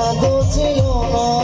কাগজেও না